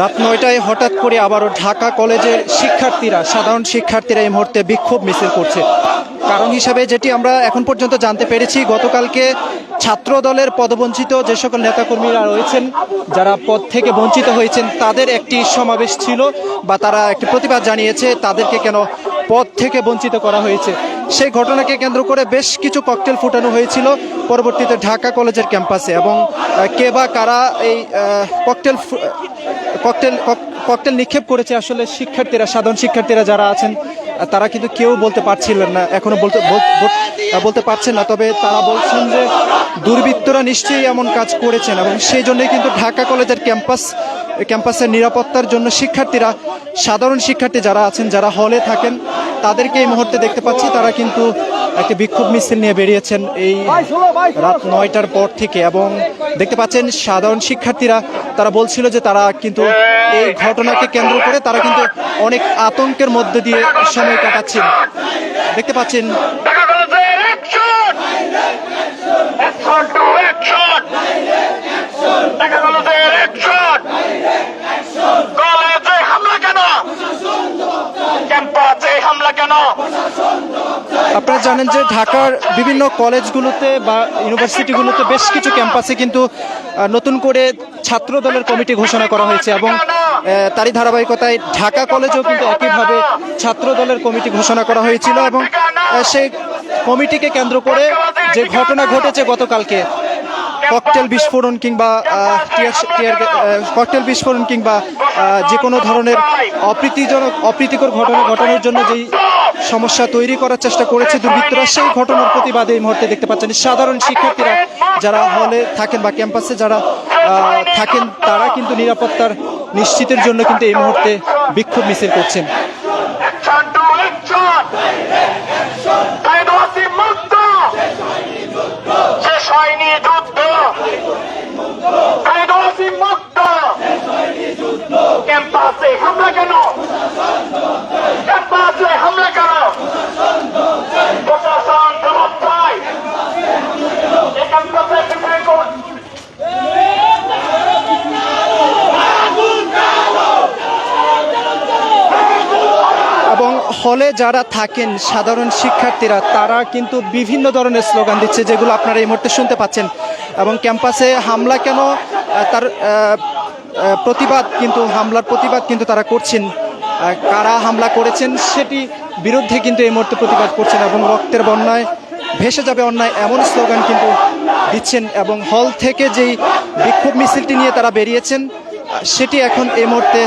রাত নয়টায় হঠাৎ করে আবারও ঢাকা কলেজের শিক্ষার্থীরা, সাধারণ শিক্ষার্থীরা এই মুহূর্তে বিক্ষোভ মিছিল করছে। কারণ হিসাবে যেটি আমরা এখন পর্যন্ত জানতে পেরেছি, গতকালকে ছাত্র দলের পদবঞ্চিত যে সকল নেতাকর্মীরা রয়েছেন, যারা পদ থেকে বঞ্চিত হয়েছেন, তাদের একটি সমাবেশ ছিল বা তারা একটি প্রতিবাদ জানিয়েছে, তাদেরকে কেন পদ থেকে বঞ্চিত করা হয়েছে। সেই ঘটনাকে কেন্দ্র করে বেশ কিছু ককটেল ফুটানো হয়েছিল পরবর্তীতে ঢাকা কলেজের ক্যাম্পাসে এবং কে বা কারা এই ককটেল ককটেল ককটেল নিক্ষেপ করেছে আসলে শিক্ষার্থীরা, সাধারণ শিক্ষার্থীরা যারা আছেন তারা কিন্তু কেউ বলতে পারছিলেন না, এখনও বলতে বলতে পারছেন না, তবে তারা বলছেন যে দুর্বৃত্তরা নিশ্চয়ই এমন কাজ করেছেন এবং সেই জন্যই কিন্তু ঢাকা কলেজের ক্যাম্পাস, ক্যাম্পাসের নিরাপত্তার জন্য শিক্ষার্থীরা, সাধারণ শিক্ষার্থী যারা আছেন, যারা হলে থাকেন তাদেরকে এই মুহূর্তে দেখতে পাচ্ছি তারা কিন্তু একটি বিক্ষোভ মিছিল নিয়ে বেরিয়েছেন এই রাত নয়টার পর থেকে এবং দেখতে পাচ্ছেন সাধারণ শিক্ষার্থীরা তারা বলছিল যে তারা কিন্তু এই ঘটনাকে কেন্দ্র করে তারা কিন্তু অনেক আতঙ্কের মধ্যে দিয়ে সময় কাটাচ্ছেন দেখতে পাচ্ছেন ঢাকা কলেজের action action to action Dhaka কলেজের অ্যাকশন কলেজে হামলা কেন ক্যাম্পাসে হামলা কেন আপনারা জানেন যে ঢাকার বিভিন্ন কলেজগুলোতে বা ইউনিভার্সিটিগুলোতে বেশ কিছু ক্যাম্পাসে কিন্তু নতুন করে ছাত্র দলের কমিটি ঘোষণা করা হয়েছে এবং তারই ধারাবাহিকতায় ঢাকা কলেজেও কিন্তু একইভাবে ছাত্র দলের কমিটি ঘোষণা করা হয়েছিল এবং সেই কমিটিকে কেন্দ্র করে যে ঘটনা ঘটেছে গতকালকে, ককটেল বিস্ফোরণ কিংবা ককটেল বিস্ফোরণ কিংবা যে কোনো ধরনের অপ্রীতিজনক, অপ্রীতিকর ঘটনা ঘটানোর জন্য যেই সমস্যা তৈরি করার চেষ্টা করেছে দুর্বৃত্তরা। সেই ঘটনার প্রতিবাদে এই মুহূর্তে দেখতে পাচ্ছেন সাধারণ শিক্ষার্থীরা যারা হলে থাকেন বা ক্যাম্পাসে যারা থাকেন, তারা কিন্তু নিরাপত্তার নিশ্চিতের জন্য কিন্তু এই মুহূর্তে বিক্ষোভ মিছিল করছেন অ্যাকশন টু অ্যাকশন শহীদ ওয়াসিম মুক্ত শেষ হয়নি যুদ্ধ শহীদ ওয়াসিম মুক্ত ক্যাম্পাসে হামলা কেন ক্যাম্পাসে হামলা কেন প্রশাসন জবাব চাই এই ক্যাম্পাসে ডিফেন্ড করুন এবং হলে যারা থাকেন সাধারণ শিক্ষার্থীরা, তারা কিন্তু বিভিন্ন ধরনের স্লোগান দিচ্ছে যেগুলো আপনারা এই মুহূর্তে শুনতে পাচ্ছেন। এবং ক্যাম্পাসে হামলা কেন তার প্রতিবাদ কিন্তু, হামলার প্রতিবাদ কিন্তু তারা করছেন। কারা হামলা করেছেন সেটি বিরুদ্ধে কিন্তু এই মুহূর্তে প্রতিবাদ করছেন এবং রক্তের বন্যায় ভেসে যাবে অন্যায় এমন স্লোগান কিন্তু দিচ্ছেন এবং হল থেকে যেই বিক্ষোভ মিছিলটি নিয়ে তারা বেরিয়েছেন সেটি এখন এই মুহূর্তে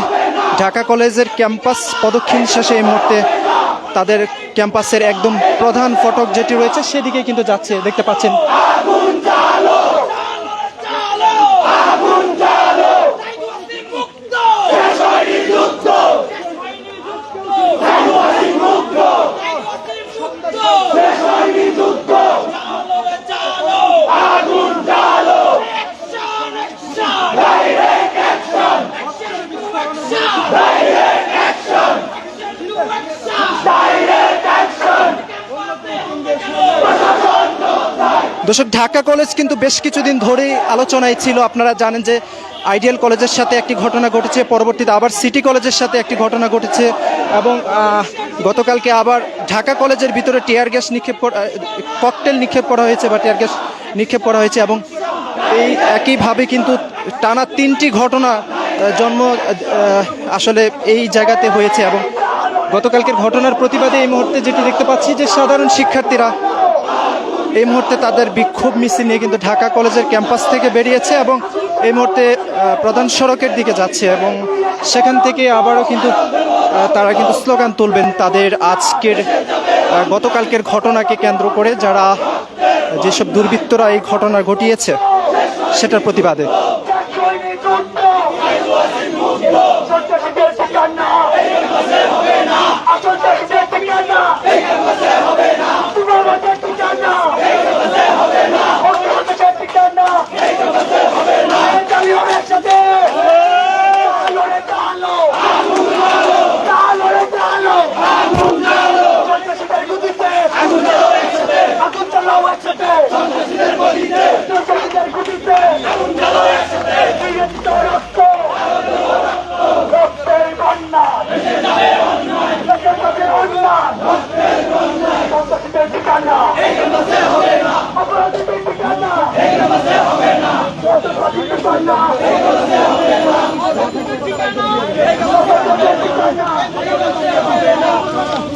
ঢাকা কলেজের ক্যাম্পাস প্রদক্ষিণ শেষে এই মুহূর্তে তাদের ক্যাম্পাসের একদম প্রধান ফটক যেটি রয়েছে সেদিকে কিন্তু যাচ্ছে দেখতে পাচ্ছেন দর্শক, ঢাকা কলেজ কিন্তু বেশ কিছুদিন ধরেই আলোচনায় ছিল। আপনারা জানেন যে আইডিয়াল কলেজের সাথে একটি ঘটনা ঘটেছে, পরবর্তীতে আবার সিটি কলেজের সাথে একটি ঘটনা ঘটেছে এবং গতকালকে আবার ঢাকা কলেজের ভিতরে টিয়ার গ্যাস নিক্ষেপ ককটেল নিক্ষেপ করা হয়েছে বা টিয়ার গ্যাস নিক্ষেপ করা হয়েছে এবং এই একইভাবে কিন্তু টানা তিনটি ঘটনা জন্ম আসলে এই জায়গাতে হয়েছে এবং গতকালকের ঘটনার প্রতিবাদে এই মুহূর্তে যেটি দেখতে পাচ্ছি যে সাধারণ শিক্ষার্থীরা এই মুহূর্তে তাদের বিক্ষোভ মিছিল নিয়ে কিন্তু ঢাকা কলেজের ক্যাম্পাস থেকে বেরিয়েছে এবং এই মুহূর্তে প্রধান সড়কের দিকে যাচ্ছে এবং সেখান থেকে আবারও কিন্তু তারা কিন্তু স্লোগান তুলবেন তাদের আজকের গতকালকের ঘটনাকে কেন্দ্র করে যারা যেসব দুর্বৃত্তরা এই ঘটনা ঘটিয়েছে, সেটার প্রতিবাদে হয়নি যুদ্ধ সন্ত্রাসীদের ঠিকানা সন্ত্রাসীদের ঠিকানা পুনর্বাসের ঠিকানা অন্যদেশের ঠিকানা চালিয়ে একসাথে চালো রে চালো চালো রে চালো সন্ত্রাসীদের গুদিতে আগুন চালাও একসাথে সন্ত্রাসীদের গুদিতে এই তোরা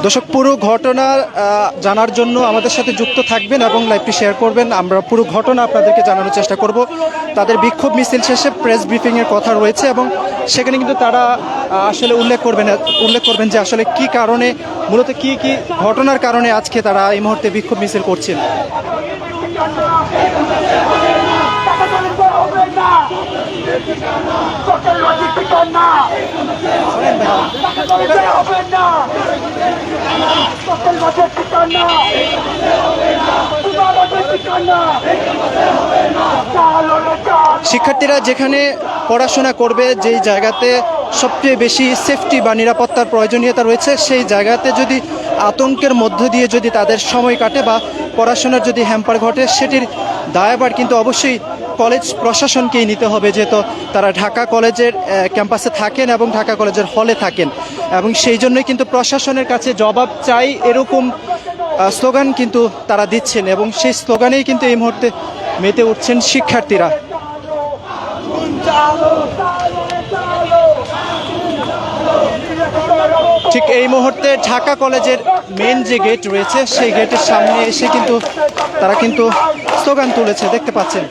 দর্শক, পুরো ঘটনা জানার জন্য আমাদের সাথে যুক্ত থাকবেন এবং লাইভটি শেয়ার করবেন। আমরা পুরো ঘটনা আপনাদেরকে জানানোর চেষ্টা করব। তাদের বিক্ষোভ মিছিল শেষে প্রেস ব্রিফিংয়ের কথা রয়েছে এবং সেখানে কিন্তু তারা আসলে উল্লেখ করবেন উল্লেখ করবেন যে আসলে কি কারণে, মূলত কি কি ঘটনার কারণে আজকে তারা এই মুহূর্তে বিক্ষোভ মিছিল করছেন। শিক্ষার্থীরা যেখানে পড়াশোনা করবে, যেই জায়গাতে সবচেয়ে বেশি সেফটি বা নিরাপত্তার প্রয়োজনীয়তা রয়েছে, সেই জায়গাতে যদি আতঙ্কের মধ্য দিয়ে যদি তাদের সময় কাটে বা পড়াশোনার যদি হ্যাম্পার ঘটে, সেটির দায়ভার কিন্তু অবশ্যই কলেজ প্রশাসনকেই নিতে হবে, যেহেতু তারা ঢাকা কলেজের ক্যাম্পাসে থাকেন এবং ঢাকা কলেজের হলে থাকেন। এবং সেই জন্যই কিন্তু প্রশাসনের কাছে জবাব চাই, এরকম স্লোগান কিন্তু তারা দিচ্ছেন এবং সেই স্লোগানেই কিন্তু এই মুহূর্তে মেতে উঠছেন শিক্ষার্থীরা। ঠিক এই মুহূর্তে ঢাকা কলেজের মেন যে গেট রয়েছে, সেই গেটের সামনে এসে কিন্তু তারা কিন্তু স্লোগান তুলেছে, দেখতে পাচ্ছেন।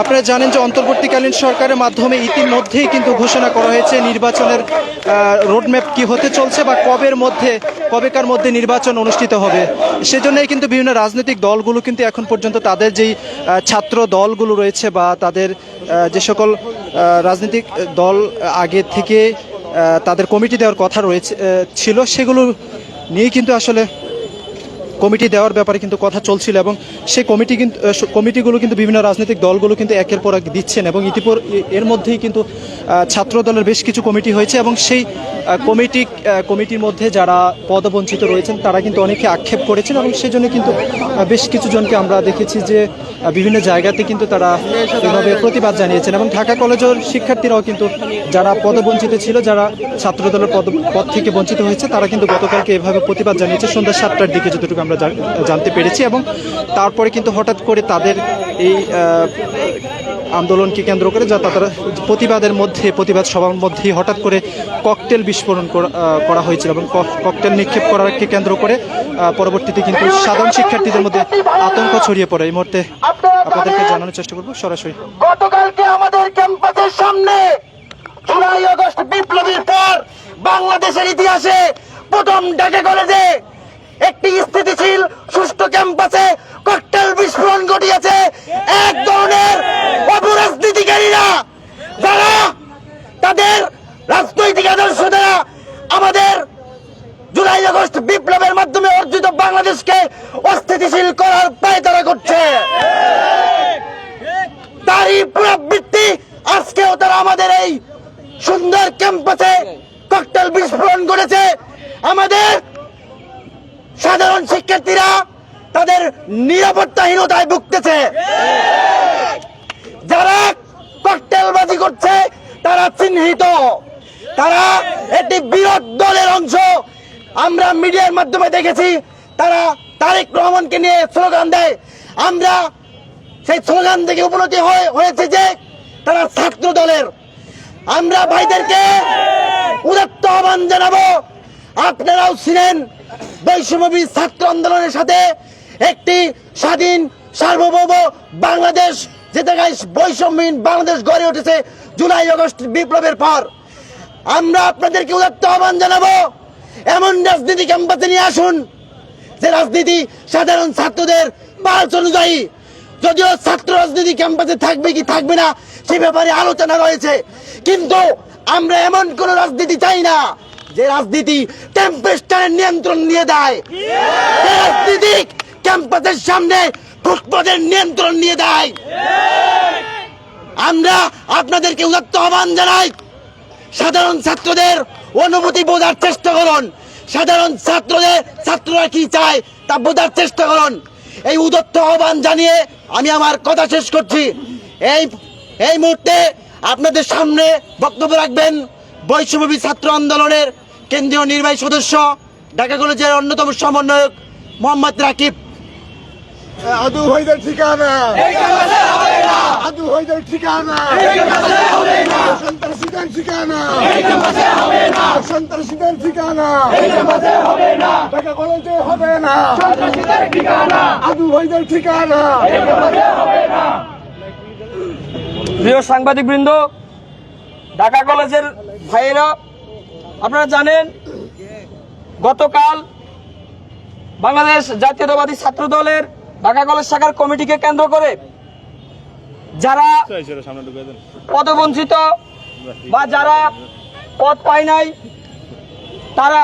আপনারা জানেন যে অন্তর্বর্তীকালীন সরকারের মাধ্যমে ইতিমধ্যেই কিন্তু ঘোষণা করা হয়েছে নির্বাচনের রোডম্যাপ কি হতে চলছে বা কবের মধ্যে কবেকার মধ্যে নির্বাচন অনুষ্ঠিত হবে, সেজন্যই কিন্তু বিভিন্ন রাজনৈতিক দলগুলো কিন্তু এখন পর্যন্ত তাদের যেই ছাত্র দলগুলো রয়েছে বা তাদের যে সকল রাজনৈতিক দল আগে থেকে তাদের কমিটি দেওয়ার কথা রয়েছে ছিল, সেগুলো নিয়ে কিন্তু আসলে কমিটি দেওয়ার ব্যাপারে কিন্তু কথা চলছিল এবং সেই কমিটি কিন্তু কমিটিগুলো কিন্তু বিভিন্ন রাজনৈতিক দলগুলো কিন্তু একের পর এক দিচ্ছেন এবং ইতিপর এর মধ্যেই কিন্তু ছাত্র দলের বেশ কিছু কমিটি হয়েছে এবং সেই কমিটি কমিটির মধ্যে যারা পদবঞ্চিত রয়েছেন, তারা কিন্তু অনেকে আক্ষেপ করেছেন এবং সেই জন্য কিন্তু বেশ কিছু জনকে আমরা দেখেছি যে বিভিন্ন জায়গাতে কিন্তু তারা এভাবে প্রতিবাদ জানিয়েছেন এবং ঢাকা কলেজের শিক্ষার্থীরাও কিন্তু যারা পদবঞ্চিত ছিল, যারা ছাত্র দলের পদ পদ থেকে বঞ্চিত হয়েছে, তারা কিন্তু গতকালকে এভাবে প্রতিবাদ জানিয়েছে। সন্ধ্যা সাতটার দিকে যতটুকু আমরা জান- জানতে পেরেছি এবং তারপরে কিন্তু হঠাৎ করে তাদের এই আন্দোলনকে কেন্দ্র করে যা তারা প্রতিবাদের মধ্যে প্রতিবাদ সভার মধ্যেই হঠাৎ করে ককটেল বিস্ফোরণ করা- হয়েছিল এবং কক- ককটেল নিক্ষেপ করাকে কেন্দ্র করে পরবর্তীতে কিন্তু সাধারণ শিক্ষার্থীদের মধ্যে আতঙ্ক ছড়িয়ে পড়ে। এই মুহূর্তে আপনাদেরকে জানানোর চেষ্টা করব সরাসরি। গতকালকে আমাদের ক্যাম্পাসের সামনে জুলাই আগস্ট বিপ্লবীর পর বাংলাদেশের ইতিহাসে প্রথম ঢাকা কলেজে একটি স্থিতিশীল, সুষ্ঠু ক্যাম্পাসে ককটেল বিস্ফোরণ ঘটিয়েছে এক ধরনের অপরাজনীতিকারীরা যারা তাদের রাজনৈতিক আদর্শ দ্বারা আমাদের জুলাই আগস্ট বিপ্লবের মাধ্যমে অর্জিত বাংলাদেশকে অস্থিতিশীল করার পায়তারা করছে। তারই পুনরাবৃত্তি আজকেও তারা আমাদের এই সুন্দর ক্যাম্পাসে ককটেল বিস্ফোরণ করেছে আমাদের সাধারণ শিক্ষার্থীরা তাদের নিরাপত্তাহীনতায় ভুগতেছে। যারা ককটেলবাজি করছে, তারা চিহ্নিত। তারা একটি বিরোধ দলের অংশ। আমরা মিডিয়ার মাধ্যমে দেখেছি, তারা তারেক রহমানকে নিয়ে স্লোগান দেয়। আমরা সেই স্লোগান থেকে হয়ে- হয়েছে যে, তারা ছাত্র দলের। আমরা ভাইদেরকে উদাত্ত আহ্বান জানাব। আপনারাও ছিলেন বৈষম্যবী ছাত্র আন্দোলনের সাথে একটি স্বাধীন, সার্বভৌম বাংলাদেশ, যে জায়গায় বৈষম্যহীন বাংলাদেশ গড়ে উঠেছে জুলাই আগস্ট বিপ্লবের পর। আমরা আপনাদেরকে উদাত্ত আহ্বান জানাব, এমন রাজনীতি ক্যাম্পাসে নিয়ে আসুন, যে রাজনীতি সাধারণ ছাত্রদের পালস অনুযায়ী যদিও ছাত্র রাজনীতি ক্যাম্পাসে থাকবে কি থাকবে না, সে ব্যাপারে আলোচনা রয়েছে। কিন্তু আমরা এমন কোন রাজনীতি চাই না যে রাজনীতি টেম্পেস্টারের নিয়ন্ত্রণ নিয়ে দেয়। রাজনীতি ক্যাম্পাসের সামনে ফুটপাতের নিয়ন্ত্রণ নিয়ে দেয়। আমরা আপনাদেরকে উদাত্ত আহ্বান জানাই, সাধারণ ছাত্রদের অনুভূতি বোঝার চেষ্টা করুন। সাধারণ ছাত্রদের, ছাত্ররা কি চায় তা বোঝার চেষ্টা করুন। এই উদত্ত আহ্বান জানিয়ে আমি আমার কথা শেষ করছি। এই এই মুহূর্তে আপনাদের সামনে বক্তব্য রাখবেন বৈষম্যবী ছাত্র আন্দোলনের কেন্দ্রীয় নির্বাহী সদস্য ঢাকা কলেজের অন্যতম সমন্বয়ক মোহাম্মদ রাকিব। আদু ভাইদের ঠিকানা। আদু ভাইদের ঠিকানা। সন্ত্রাসীদের ঠিকানা। সন্ত্রাসীদের ঠিকানা। টাকা কলেজে হবে না। আদু ভাইদের ঠিকানা। প্রিয় সাংবাদিক বৃন্দ ঢাকা কলেজের ভাইয়েরা, আপনারা জানেন, গতকাল বাংলাদেশ জাতীয়তাবাদী ছাত্র দলের ঢাকা কলেজ শাখার কমিটিকে কেন্দ্র করে যারা পদবঞ্চিত বা যারা পদ পায় নাই, তারা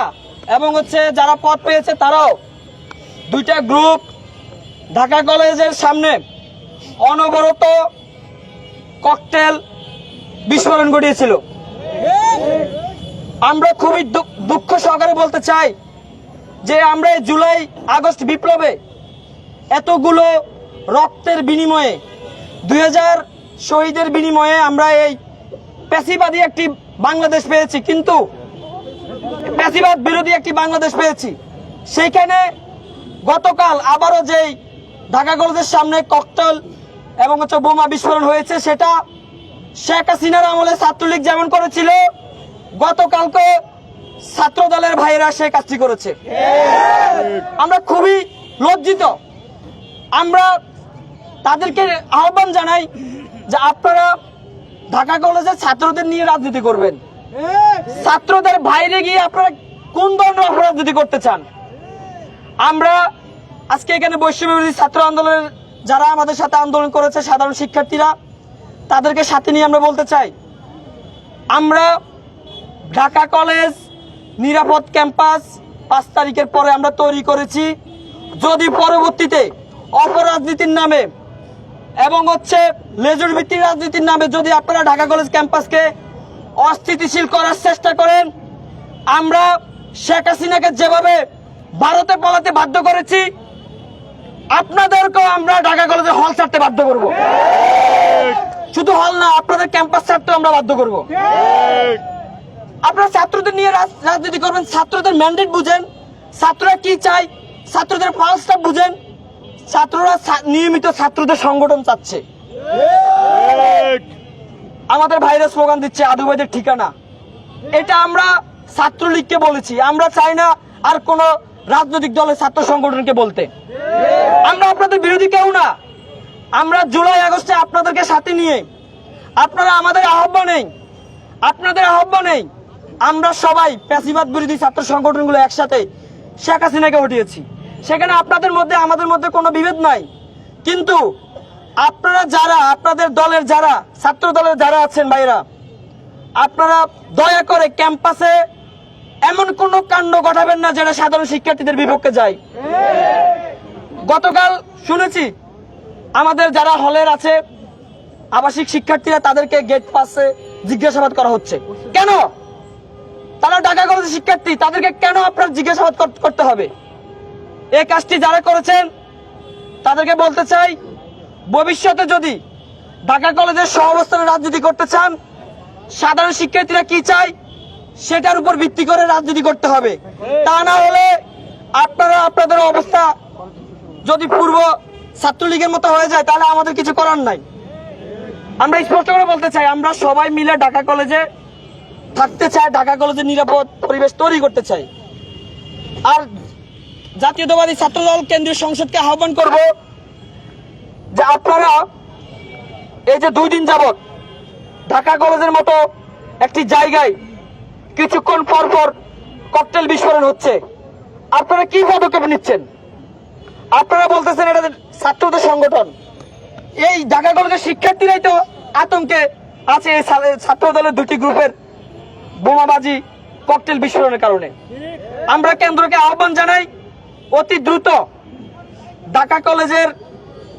এবং হচ্ছে যারা পদ পেয়েছে, তারাও দুইটা গ্রুপ ঢাকা কলেজের সামনে অনবরত ককটেল বিস্ফোরণ ঘটিয়েছিল। আমরা খুবই দুঃখ সহকারে বলতে চাই যে আমরা জুলাই, আগস্ট বিপ্লবে এতগুলো রক্তের বিনিময়ে, দুই হাজার শহীদের বিনিময়ে আমরা এই পেশিবাদী একটি বাংলাদেশ পেয়েছি। কিন্তু পেশিবাদ বিরোধী একটি বাংলাদেশ পেয়েছি। সেইখানে গতকাল আবারও যেই ঢাকা কলেজের সামনে ককটেল এবং হচ্ছে বোমা বিস্ফোরণ হয়েছে, সেটা শেখ হাসিনার আমলে ছাত্রলীগ যেমন করেছিল, গতকালকে ছাত্র দলের ভাইয়েরা সে কাজটি করেছে। আমরা খুবই লজ্জিত। আমরা তাদেরকে আহ্বান জানাই যে আপনারা ঢাকা কলেজের ছাত্রদের নিয়ে রাজনীতি করবেন। ছাত্রদের বাইরে গিয়ে আপনারা কোন ধরনের অপরাজনীতি করতে চান? আমরা আজকে এখানে বৈশ্যবিরোধী ছাত্র আন্দোলনের যারা আমাদের সাথে আন্দোলন করেছে সাধারণ শিক্ষার্থীরা তাদেরকে সাথে নিয়ে আমরা বলতে চাই, আমরা ঢাকা কলেজ নিরাপদ ক্যাম্পাস পাঁচ তারিখের পরে আমরা তৈরি করেছি। যদি পরবর্তীতে অপরাজনীতির নামে এবং হচ্ছে লেজুর ভিত্তিক রাজনীতির নামে যদি আপনারা ঢাকা কলেজ ক্যাম্পাসকে অস্থিতিশীল করার চেষ্টা করেন, আমরা শেখ হাসিনাকে যেভাবে ভারতে পালাতে বাধ্য করেছি, আপনাদেরকেও আমরা ঢাকা কলেজে হল ছাড়তে বাধ্য করব। হল না আপনাদের ক্যাম্পাস ছাড়তেও আমরা বাধ্য করব। আপনারা ছাত্রদের নিয়ে রাজ- রাজনীতি করবেন ছাত্রদের ম্যান্ডেট বুঝেন ছাত্ররা কি চায় ছাত্রদের পালসটা বুঝেন। ছাত্ররা নিয়মিত ছাত্রদের সংগঠন চাচ্ছে। আমাদের ভাইরাস স্লোগান দিচ্ছে আদুবাইদের ঠিকানা। এটা আমরা ছাত্রলীগকে বলেছি আমরা চাই না আর কোন রাজনৈতিক দলের ছাত্র সংগঠনকে বলতে। আমরা আপনাদের বিরোধী কেউ না। আমরা জুলাই আগস্টে আপনাদেরকে সাথে নিয়ে আপনারা আমাদের আহ্বানেই আপনাদের আহ্বানেই আমরা সবাই প্যাসিবাদ বিরোধী ছাত্র সংগঠনগুলো একসাথে শেখ হাসিনাকে উঠিয়েছি সেখানে আপনাদের মধ্যে, আমাদের মধ্যে কোনো বিভেদ নাই। কিন্তু আপনারা যারা, আপনাদের দলের যারা, ছাত্র দলের যারা আছেন ভাইরা আপনারা দয়া করে ক্যাম্পাসে এমন কোনো কাণ্ড ঘটাবেন না যেটা সাধারণ শিক্ষার্থীদের বিপক্ষে যায়। গতকাল শুনেছি, আমাদের যারা হলের আছে আবাসিক শিক্ষার্থীরা তাদেরকে গেট পাসে জিজ্ঞাসাবাদ করা হচ্ছে। কেন? তারা ঢাকা কলেজের শিক্ষার্থী, তাদেরকে কেন আপনার জিজ্ঞাসাবাদ করতে হবে? এই কাজটি যারা করেছেন, তাদেরকে বলতে চাই, ভবিষ্যতে যদি ঢাকা কলেজের সহাবস্থানে রাজনীতি করতে চান, সাধারণ শিক্ষার্থীরা কি চায়? সেটার উপর ভিত্তি করে রাজনীতি করতে হবে। তা না হলে আপনারা, আপনাদের অবস্থা যদি পূর্ব ছাত্রলীগের মতো হয়ে যায়, তাহলে আমাদের কিছু করার নাই। আমরা স্পষ্ট করে বলতে চাই, আমরা সবাই মিলে ঢাকা কলেজে থাকতে চাই, ঢাকা কলেজে নিরাপদ পরিবেশ তৈরি করতে চাই। আর জাতীয়তাবাদী ছাত্রদল কেন্দ্রীয় সংসদকে আহ্বান করব যে আপনারা এই যে দুই দিন যাবত ঢাকা কলেজের মতো একটি জায়গায় কিছুক্ষণ পর পর ককটেল বিস্ফোরণ হচ্ছে। আপনারা কি পদক্ষেপ নিচ্ছেন? আপনারা বলতেছেন এটা ছাত্রদের সংগঠন। এই ঢাকা কলেজের শিক্ষার্থীরাই তো আতঙ্কে আছে এই ছাত্র দলের দুটি গ্রুপের বোমাবাজি, ককটেল বিস্ফোরণের কারণে। আমরা কেন্দ্রকে আহ্বান জানাই, অতি দ্রুত ঢাকা কলেজের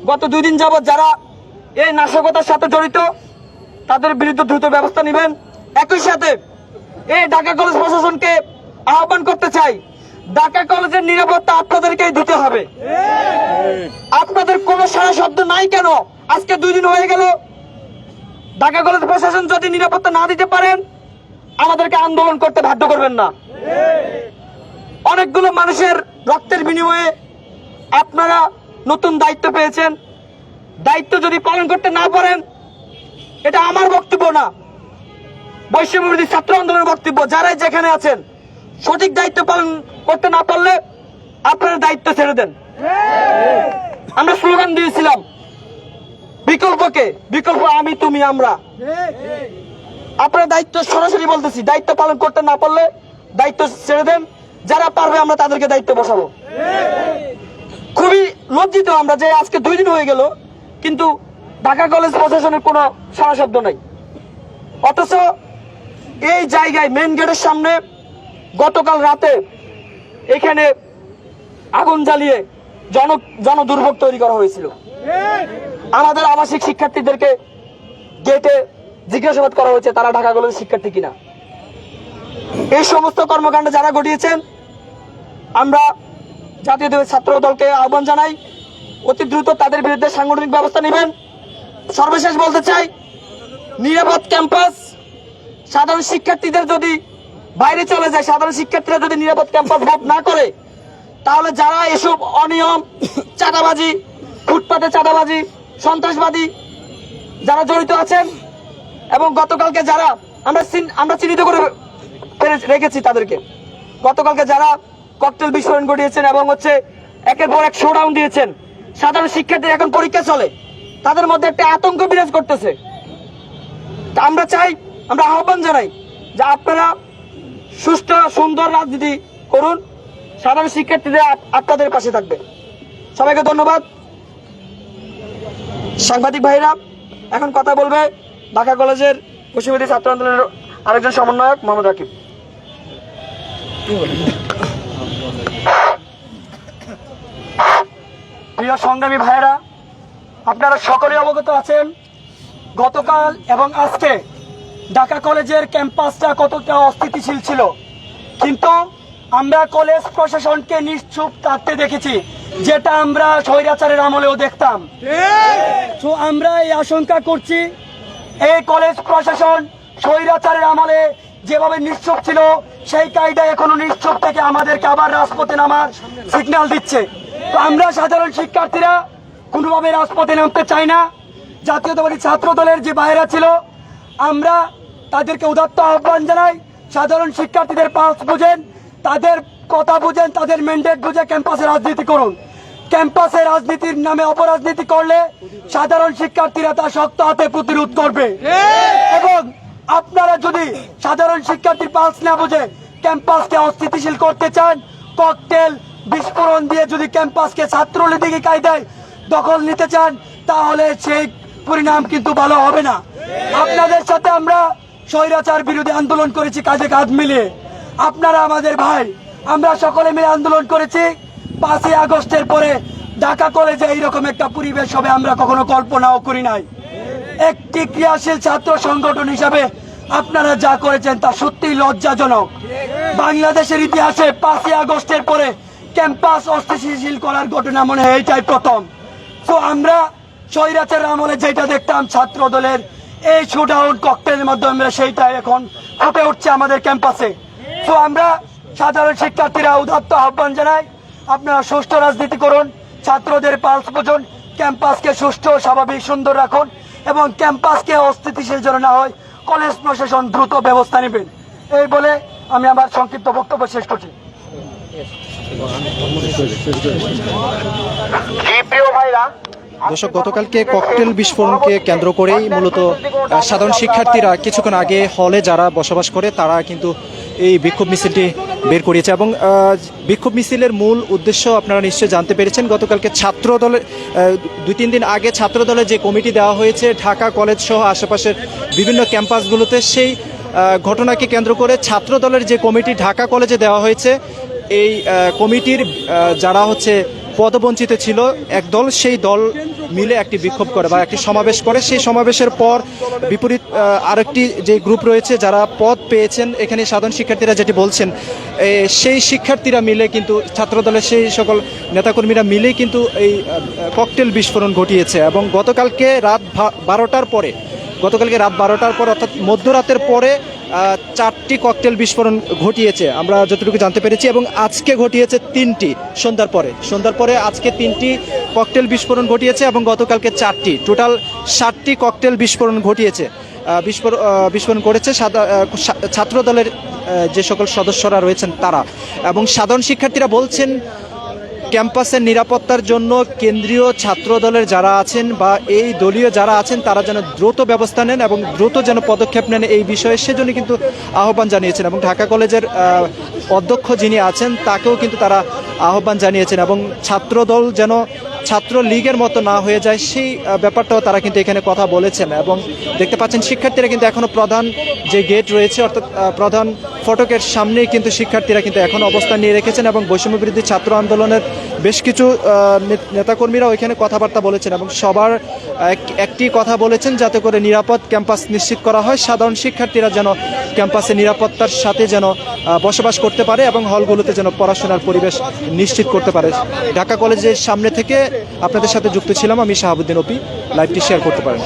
গত দুই দিন যাবৎ যারা এই নাশকতার সাথে জড়িত, তাদের বিরুদ্ধে দ্রুত ব্যবস্থা নেবেন। একই সাথে এই ঢাকা কলেজ প্রশাসনকে আহ্বান করতে চাই ঢাকা কলেজের নিরাপত্তা আপনাদেরকেই দিতে হবে। আপনাদের কোনো সারা শব্দ নাই কেন? আজকে দুই দিন হয়ে গেল। ঢাকা কলেজ প্রশাসন যদি নিরাপত্তা না দিতে পারেন, আমাদেরকে আন্দোলন করতে বাধ্য করবেন না। অনেকগুলো মানুষের রক্তের বিনিময়ে আপনারা নতুন দায়িত্ব পেয়েছেন। দায়িত্ব যদি পালন করতে না পারেন, এটা আমার বক্তব্য না। বৈষম্যবিরোধী ছাত্র আন্দোলনের বক্তব্য, যারাই যেখানে আছেন সঠিক দায়িত্ব পালন করতে না পারলে আপনারা দায়িত্ব ছেড়ে দেন। আমরা স্লোগান দিয়েছিলাম, বিকল্পকে, বিকল্প আমি, তুমি, আমরা। আপনার দায়িত্ব সরাসরি বলতেছি, দায়িত্ব পালন করতে না পারলে দায়িত্ব ছেড়ে দেন, যারা পারবে আমরা তাদেরকে দায়িত্ব বসাবো। খুবই লজ্জিত আমরা যে আজকে দুই দিন হয়ে গেল, কিন্তু ঢাকা কলেজ প্রশাসনের কোনো সারা শব্দ নাই। অথচ এই জায়গায় মেন গেটের সামনে গতকাল রাতে এখানে আগুন জ্বালিয়ে জন জনদুর্ভোগ তৈরি করা হয়েছিল। আমাদের আবাসিক শিক্ষার্থীদেরকে গেটে জিজ্ঞাসাবাদ করা হয়েছে, তারা ঢাকা কলেজের শিক্ষার্থী কিনা। এই সমস্ত কর্মকাণ্ড যারা ঘটিয়েছেন, আমরা জাতীয় ছাত্র দলকে আহ্বান জানাই, অতি দ্রুত তাদের বিরুদ্ধে সাংগঠনিক ব্যবস্থা নেবেন। সর্বশেষ বলতে চাই, নিরাপদ ক্যাম্পাস, সাধারণ শিক্ষার্থীদের যদি বাইরে চলে যায় সাধারণ শিক্ষার্থীরা যদি নিরাপদ ক্যাম্পাস ভোট না করে, তাহলে যারা এসব অনিয়ম, চাঁদাবাজি, ফুটপাতে চাঁদাবাজি, সন্ত্রাসবাদী যারা জড়িত আছেন এবং গতকালকে যারা আমরা আমরা চিহ্নিত করে রেখেছি তাদেরকে। গতকালকে যারা ককটেল বিস্ফোরণ ঘটিয়েছেন এবং হচ্ছে একের পর এক শোডাউন দিয়েছেন, সাধারণ শিক্ষার্থীর এখন পরীক্ষা চলে। তাদের মধ্যে একটা আতঙ্ক বিরাজ করতেছে। তা আমরা চাই, আমরা আহ্বান জানাই যে আপনারা সুষ্ঠু সুন্দর রাজনীতি করুন। সাধারণ শিক্ষার্থীদের আপ- আপনাদের পাশে থাকবে। সবাইকে ধন্যবাদ। সাংবাদিক ভাইরা, এখন কথা বলবে ঢাকা কলেজের পশ্চিমবঙ্গ ছাত্র আন্দোলনের আরেকজন সমন্বয়ক মোহাম্মদ রাকিব। প্রিয় সংগ্রামী ভাইয়েরা আপনারা সকলে অবগত আছেন, গতকাল এবং আজকে ঢাকা কলেজের ক্যাম্পাসটা কতটা অস্থিতিশীল ছিল। কিন্তু আমরা কলেজ প্রশাসনকে নিশ্চুপ থাকতে দেখেছি, যেটা আমরা স্বৈরাচারের আমলেও দেখতাম। তো আমরা এই আশঙ্কা করছি, এই কলেজ প্রশাসন স্বৈরাচারের আমলে যেভাবে নিশ্চুপ ছিল, সেই কায়দায় এখনও নিশ্চুপ থেকে আমাদেরকে আবার রাজপথে নামার সিগন্যাল দিচ্ছে। তো আমরা সাধারণ শিক্ষার্থীরা কোনোভাবে রাজপথে নামতে চাই না। জাতীয়তাবাদী ছাত্র দলের যে বাইরা ছিল, আমরা তাদেরকে উদাত্ত আহ্বান জানাই। সাধারণ শিক্ষার্থীদের পাস বুঝেন, তাদের কথা বুঝেন, তাদের ম্যান্ডেট বুঝে ক্যাম্পাসে রাজনীতি করুন। ক্যাম্পাসে রাজনীতির নামে অপরাজনীতি করলে সাধারণ শিক্ষার্থীরা তা শক্ত হাতে প্রতিরোধ করবে। এবং আপনারা যদি সাধারণ শিক্ষার্থীর পালস না বুঝে ক্যাম্পাসকে অস্থিতিশীল করতে চান ককটেল বিস্ফোরণ দিয়ে যদি ক্যাম্পাসকে ছাত্রলীগের কায়দায় দখল নিতে চান, তাহলে সেই পরিণাম কিন্তু ভালো হবে না। আপনাদের সাথে আমরা স্বৈরাচার বিরোধী আন্দোলন করেছি কাজে কাজ মিলিয়ে আপনারা আমাদের ভাই, আমরা সকলে মিলে আন্দোলন করেছি। পাঁচই আগস্টের পরে ঢাকা কলেজে এইরকম একটা পরিবেশ হবে আমরা কখনো কল্পনাও করি নাই। একটি ক্রিয়াশীল ছাত্র সংগঠন হিসাবে আপনারা যা করেছেন তা সত্যিই লজ্জাজনক। বাংলাদেশের ইতিহাসে পাঁচই আগস্টের পরে ক্যাম্পাস অস্থিতিশীল করার ঘটনা মনে হয়, এইটাই প্রথম। তো আমরা স্বৈরাচার আমলে যেটা দেখতাম ছাত্র দলের এই শুট আউট ককটেলের মাধ্যমে আমরা সেইটা এখন ফুটে উঠছে আমাদের ক্যাম্পাসে। তো আমরা সাধারণ শিক্ষার্থীরা উদাত্ত আহ্বান জানাই, আপনারা সুষ্ঠু রাজনীতি করুন, ছাত্রদের পালস বুঝুন, ক্যাম্পাসকে সুষ্ঠু স্বাভাবিক, সুন্দর রাখুন এবং ক্যাম্পাসকে অস্থিতিশীল যেন না হয়, কলেজ প্রশাসন দ্রুত ব্যবস্থা নেবেন। এই বলে আমি আমার সংক্ষিপ্ত বক্তব্য শেষ করছি। দর্শক, গতকালকে ককটেল বিস্ফোরণকে কেন্দ্র করেই মূলত সাধারণ শিক্ষার্থীরা কিছুক্ষণ আগে হলে যারা বসবাস করে, তারা কিন্তু এই বিক্ষোভ মিছিলটি বের করিয়েছে এবং বিক্ষোভ মিছিলের মূল উদ্দেশ্য আপনারা নিশ্চয়ই জানতে পেরেছেন, গতকালকে ছাত্র দলের দুই তিন দিন আগে ছাত্র দলের যে কমিটি দেওয়া হয়েছে, ঢাকা কলেজ সহ আশেপাশের বিভিন্ন ক্যাম্পাসগুলোতে, সেই ঘটনাকে কেন্দ্র করে ছাত্র দলের যে কমিটি ঢাকা কলেজে দেওয়া হয়েছে, এই কমিটির যারা হচ্ছে পদবঞ্চিত ছিল এক দল, সেই দল মিলে একটি বিক্ষোভ করে বা একটি সমাবেশ করে। সেই সমাবেশের পর বিপরীত আরেকটি যে গ্রুপ রয়েছে যারা পদ পেয়েছেন, এখানে সাধারণ শিক্ষার্থীরা যেটি বলছেন সেই শিক্ষার্থীরা মিলে কিন্তু, ছাত্রদলের সেই সকল নেতাকর্মীরা মিলেই কিন্তু এই ককটেল বিস্ফোরণ ঘটিয়েছে এবং গতকালকে রাত বারোটার পরে, গতকালকে রাত বারোটার পর অর্থাৎ মধ্যরাতের পরে চারটি ককটেল বিস্ফোরণ ঘটিয়েছে আমরা যতটুকু জানতে পেরেছি এবং আজকে ঘটিয়েছে তিনটি সন্ধ্যার পরে। সন্ধ্যার পরে আজকে তিনটি ককটেল বিস্ফোরণ ঘটিয়েছে এবং গতকালকে চারটি। টোটাল ষাটটি ককটেল বিস্ফোরণ ঘটিয়েছে। আহ, বিস্ফোর- বিস্ফোরণ করেছে ছাত্র দলের যে সকল সদস্যরা রয়েছেন তারা। এবং সাধারণ শিক্ষার্থীরা বলছেন ক্যাম্পাসের নিরাপত্তার জন্য কেন্দ্রীয় ছাত্র দলের যারা আছেন বা এই দলীয় যারা আছেন, তারা যেন দ্রুত ব্যবস্থা নেন এবং দ্রুত যেন পদক্ষেপ নেন এই বিষয়ে সেজন্য কিন্তু আহ্বান জানিয়েছেন এবং ঢাকা কলেজের অধ্যক্ষ যিনি আছেন, তাকেও কিন্তু তারা আহ্বান জানিয়েছেন এবং ছাত্র দল যেন ছাত্র লীগের মতো না হয়ে যায়, সেই ব্যাপারটাও তারা কিন্তু এখানে কথা বলেছেন এবং দেখতে পাচ্ছেন, শিক্ষার্থীরা কিন্তু এখনও প্রধান যে গেট রয়েছে, অর্থাৎ প্রধান ফটকের সামনেই কিন্তু শিক্ষার্থীরা কিন্তু এখন অবস্থান নিয়ে রেখেছেন এবং বৈষম্য বিরোধী ছাত্র আন্দোলনের বেশ কিছু আহ, নে- নেতাকর্মীরাও এখানে কথাবার্তা বলেছেন এবং সবার এক- একটি কথা বলেছেন যাতে করে নিরাপদ ক্যাম্পাস নিশ্চিত করা হয়। সাধারণ শিক্ষার্থীরা যেন ক্যাম্পাসে নিরাপত্তার সাথে যেন বসবাস করতে পারে এবং হলগুলোতে যেন পড়াশোনার পরিবেশ নিশ্চিত করতে পারে। ঢাকা কলেজের সামনে থেকে আপনাদের সাথে যুক্ত ছিলাম আমি শাহাবুদ্দিন ওপি লাইভটি শেয়ার করতে পারেন।